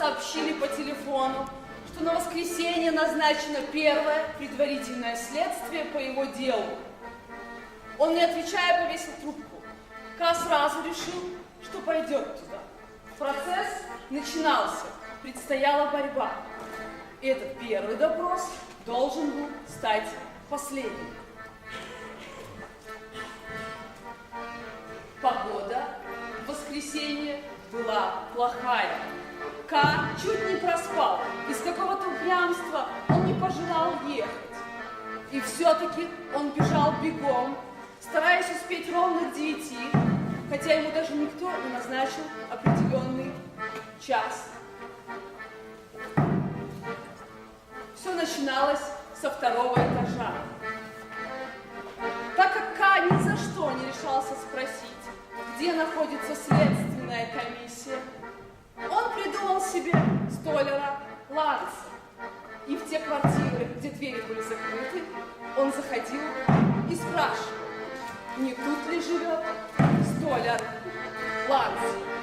сообщили по телефону, что на воскресенье назначено первое предварительное следствие по его делу. Он, не отвечая, повесил трубку. Ка сразу решил, что пойдет туда. Процесс начинался, предстояла борьба. Этот первый допрос должен был стать последним. Погода в воскресенье была плохая. Ка чуть не проспал. Из какого-то упрямства он не пожелал ехать. И все-таки он бежал бегом, стараясь успеть ровно к хотя ему даже никто не назначил определенный час. Все начиналось со второго этажа. Так как Ка ни за что не решался спросить, где находится следственная комиссия, он придумал себе столяра Ланса. И в те квартиры, где двери были закрыты, он заходил и спрашивал, не тут ли живет столяр Ланс.